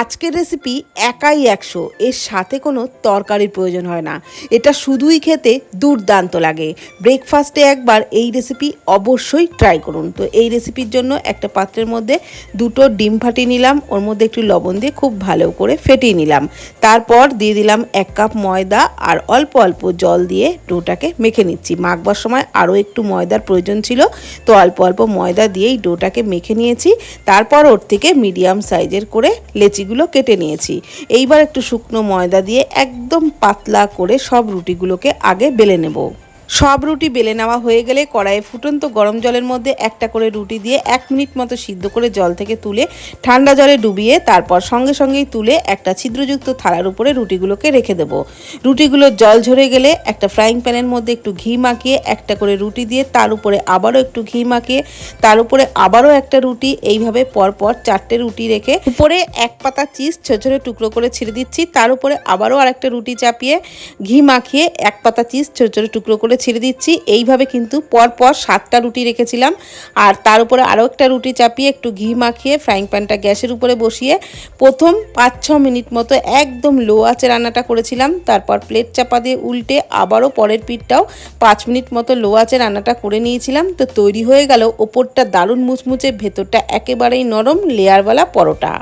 আজকের রেসিপি একাই একশো। এর সাথে কোনো তরকারির প্রয়োজন হয় না। এটা শুধুই খেতে দুর্দান্ত লাগে। ব্রেকফাস্টে একবার এই রেসিপি অবশ্যই ট্রাই করুন। তো এই রেসিপির জন্য একটা পাত্রের মধ্যে দুটো ডিম ফাটিয়ে নিলাম। ওর মধ্যে একটু লবণ দিয়ে খুব ভালো করে ফেটিয়ে নিলাম। তারপর দিয়ে দিলাম এক কাপ ময়দা আর অল্প অল্প জল দিয়ে ডোটাকে মেখে নিচ্ছি। মাখবার সময় আরও একটু ময়দার প্রয়োজন ছিল। তো অল্প অল্প ময়দা দিয়েই ডোটাকে মেখে নিয়েছি। তারপর ওর থেকে মিডিয়াম সাইজের করে লেচিগুলো কেটে নিয়েছি। এইবার একটু শুকনো ময়দা দিয়ে একদম পাতলা করে সব রুটিগুলোকে আগে বেলে নেব। সব রুটি বেলে নেওয়া হয়ে গেলে কড়াইয়ে ফুটন্ত গরম জলের মধ্যে একটা করে রুটি দিয়ে এক মিনিট মতো সিদ্ধ করে জল থেকে তুলে ঠান্ডা জলে ডুবিয়ে তারপর সঙ্গে সঙ্গেই তুলে একটা ছিদ্রযুক্ত থালার উপরে রুটিগুলোকে রেখে দেবো। রুটিগুলো জল ঝরে গেলে একটা ফ্রাইং প্যানের মধ্যে একটু ঘি মাখিয়ে একটা করে রুটি দিয়ে তার উপরে আবারও একটু ঘি মাখিয়ে তার উপরে আবারও একটা রুটি, এইভাবে পরপর চারটে রুটি রেখে উপরে এক পাতা চিজ ছোট ছোট টুকরো করে ছেড়ে দিচ্ছি। তার উপরে আবারও আরেকটা রুটি চাপিয়ে ঘি মাখিয়ে এক পাতা চিজ ছোট ছোট টুকরো করে ছেড়ে দিচ্ছি। এইভাবে কিন্তু পরপর সাতটা রুটি রেখেছিলাম। আর তার উপরে আরও একটা রুটি চাপিয়ে একটু ঘি মাখিয়ে ফ্রাইং প্যানটা গ্যাসের উপরে বসিয়ে প্রথম পাঁচ ছ মিনিট মতো একদম লো আঁচে রান্নাটা করেছিলাম। তারপর প্লেট চাপা দিয়ে উল্টে আবারও পরের পিঠটাও পাঁচ মিনিট মতো লো আঁচে রান্নাটা করে নিয়েছিলাম। তো তৈরি হয়ে গেল ওপরটা দারুণ মুচমুচে, ভেতরটা একেবারেই নরম লেয়ারওয়ালা পরোটা।